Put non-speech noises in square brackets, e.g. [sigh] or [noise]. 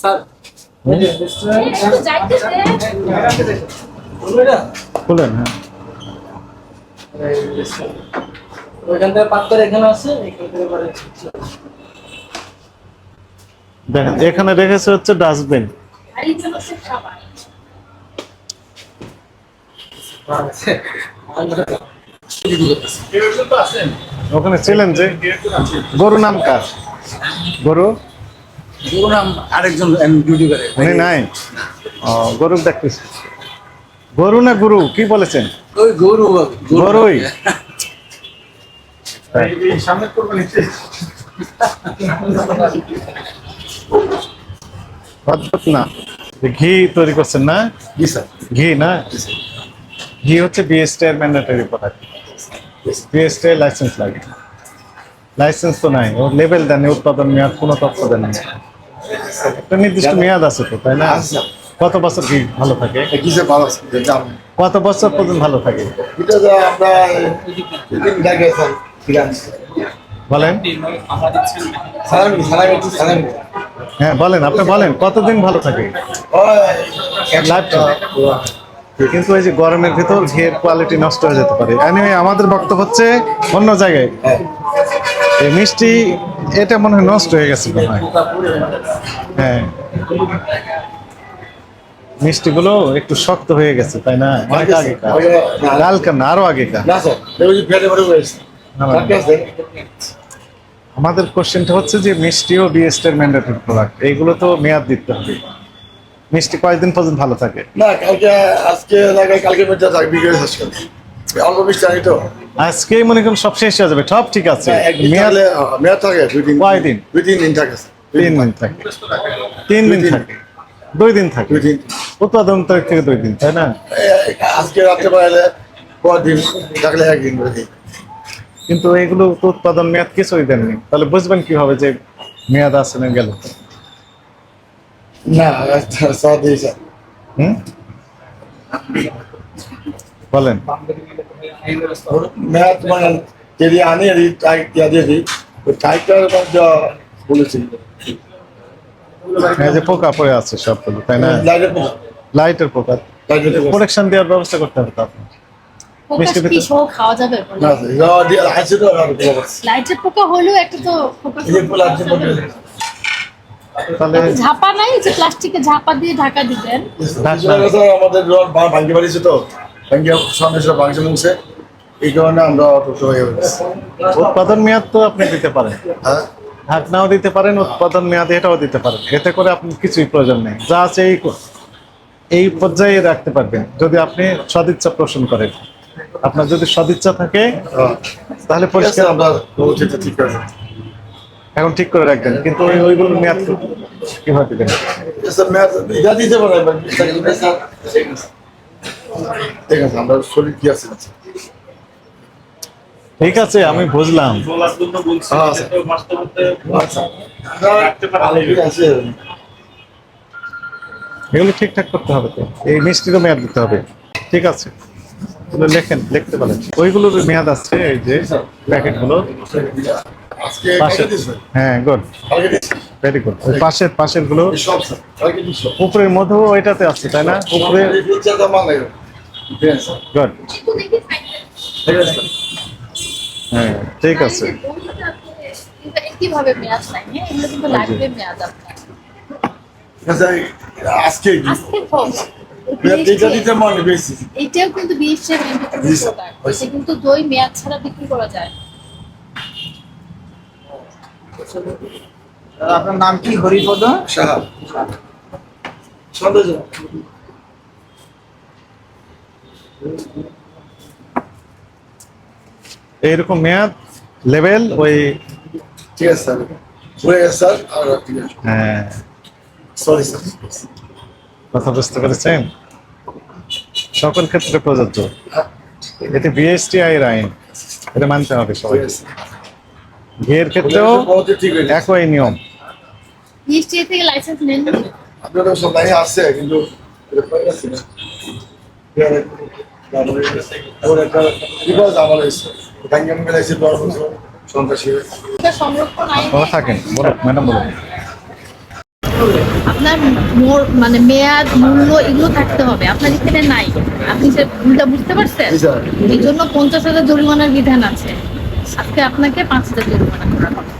Sir খুলেন হ্যাঁ। ওইখান থেকে পাত্তর এখানে আছে এখান থেকে দেখেন এখানে রেখেছে হচ্ছে ডাস্টবিন আর এই হচ্ছে খাবার। [laughs] ওখানে ছিলেন যে? গরু নাম কার? গরু? আরেকজন ডিউটি করে। উনি নাই? গরু দেখতেছি গরু না গুরু? কি বলেছেন? ওই গরু গরুই। সামনে করব নিচে অদ্ভুত না। ঘি তৈরি করছেন না? জি স্যার। ঘি না? ঘি হচ্ছে বিএসটি এর ম্যান্ডেটরি প্রোডাক্ট বিএসটি এর লাইসেন্স লাগে। লাইসেন্স তো নাই। ওর লেভেল দেন উৎপাদন মেয়াদ কোনো তথ্য দেন না। একটা নির্দিষ্ট মেয়াদ আছে তো তাই না? কত বছর ঘি ভালো থাকে? কিসে ভালো কত বছর পর্যন্ত ভালো থাকে? এটা তো আমরা বলেন। হ্যাঁ বলেন আপনি বলেন কতদিন ভালো থাকে? কিন্তু এই যে গরমের ভেতর ঘিয়ের কোয়ালিটি নষ্ট হয়ে যেতে পারে। আমাদের বক্তব্য হচ্ছে অন্য জায়গায়। এই মিষ্টি এটা মনে হয় নষ্ট হয়ে গেছে মনে হয়। হ্যাঁ। মিষ্টিগুলো একটু শক্ত হয়ে গেছে তাই না? অনেক লাল না আরও আগে না স্যার দেখো যে ফেটে ফেটে হয়েছে ঠিক আছে? আমাদের কোশ্চেনটা হচ্ছে যে মিষ্টি ও বিএসটের ম্যান্ডেটরি প্রোডাক্ট এইগুলো তো মেয়াদ দিতে হবে। মিষ্টি কয়েকদিন পর্যন্ত ভালো থাকে? না কালকে আজকে লাগাই কালকে মেয়েটা থাকবে অল্প বৃষ্টি আনি তো। আজকেই মনে করেন সব শেষ হয়ে যাবে সব ঠিক আছে। মেয়াদ মেয়াদ থাকে দুই দিন। কয়দিন? দুই তিন দিন থাকে। তিন দিন থাকে। তিন দিন দিন। থাকে। দুই দিন থাকে। দুই দিন। উৎপাদন তারিখ থেকে দুই দিন তাই না? আজকে রাত্রে পর দিন থাকলে একদিন দিন। কিন্তু এগুলো তো উৎপাদন মেয়াদ কিছুই দেননি। তাহলে বুঝবেন কি হবে যে মেয়াদ আছে না গেল? না দিই স্যার হুম? বলেন। মানে যদি আনি আর টাইট দিয়া দিয়ে দিই। ওই টাইটটার মধ্যে বলেছি। যে পোকা পড়ে আছে সবগুলো তাই না? লাইটের পোকা। প্রোটেকশন দেওয়ার ব্যবস্থা করতে হবে তো আপনার খাওয়া যাবে লাইটের পোকা হলেও একটা তো তাহলে ঝাপা নাই যে প্লাস্টিকে ঝাপা দিয়ে ঢাকা দিবেন? আমাদের ভাঙ্গি বাড়িছে তো। ভাঙছে এই কারণে আমরা অসুস্থ হয়ে গেছি। উৎপাদন মেয়াদ তো আপনি দিতে পারেন। হ্যাঁ? ঢাকনাও দিতে পারেন উৎপাদন মেয়াদে এটাও দিতে পারেন। এতে করে আপনি কিছুই প্রয়োজন নেই। যা আছে এই এই পর্যায়ে রাখতে পারবেন। যদি আপনি সদিচ্ছা পোষণ করেন। আপনার যদি সদিচ্ছা থাকে। তাহলে পরিষ্কার আমরা ঠিক আছে। এখন ঠিক করে রাখবেন। কিন্তু ওই ওইগুলোর মেয়াদ কীভাবে দিবেন? মেয়াদ দিতে পারেন ঠিক আছে আমরা শরীর কি আছে? ঠিক আছে আমি বুঝলাম। হ্যাঁ ঠিক আছে। এগুলো ঠিকঠাক করতে হবে তো। এই মিষ্টিরও মেয়াদ দিতে হবে। ঠিক আছে। এগুলো লেখেন লিখতে পারেন। ওইগুলোর মেয়াদ আছে এই যে প্যাকেটগুলো। হ্যাঁ গুড। কালকে ভেরি গুড ওই পাশের পাশেরগুলো সব স্যার। কালকে দিস। উপরের মধ্যে ওইটাতে আছে তাই না? উপরে গুড হ্যাঁ ঠিক আছে। কীভাবে মেয়াদ নাই? এগুলো কিন্তু লাগবে মেয়াদ আপনার আজকে এটাও কিন্তু বিএসএফ জি, স্যার। এটা কিন্তু দই মেয়াদ ছাড়া বিক্রি করা যায়। আপনার নাম কি? হরিপদ? সাহা। সন্দেহ এইরকম মেয়াদ লেভেল ওই ঠিক আছে স্যার। হয়ে গেছে স্যার। আর হ্যাঁ। Sorry sir. কথা বুঝতে পেরেছেন? সকল ক্ষেত্রে প্রযোজ্য। এতে বিএসটি আইয়ের আইন। এটা মানতে হবে সবাই বিয়ের ক্ষেত্রেও হয়ে একই নিয়ম। বিএসটিআই থেকে লাইসেন্স নেন। আপনাদের সব লাইনে আসছে কিন্তু এটা পাই যাচ্ছে না এবার একটা বিপদ আমার হয়েছে গাঙ্গেম মেলাইছে দশ বছর সন্ত্রাসী এটা সংরক্ষণ আইন ও থাকেন বলো ম্যাডাম বলো আপনার আপনার মোর মানে মেয়াদ মূল্য এগুলো থাকতে হবে। আপনার এখানে নাই। আপনি সে ভুলটা বুঝতে পারছেন? এই জন্য পঞ্চাশ হাজার জরিমানার বিধান আছে। আজকে আপনাকে পাঁচ হাজার জরিমানা করা হবে।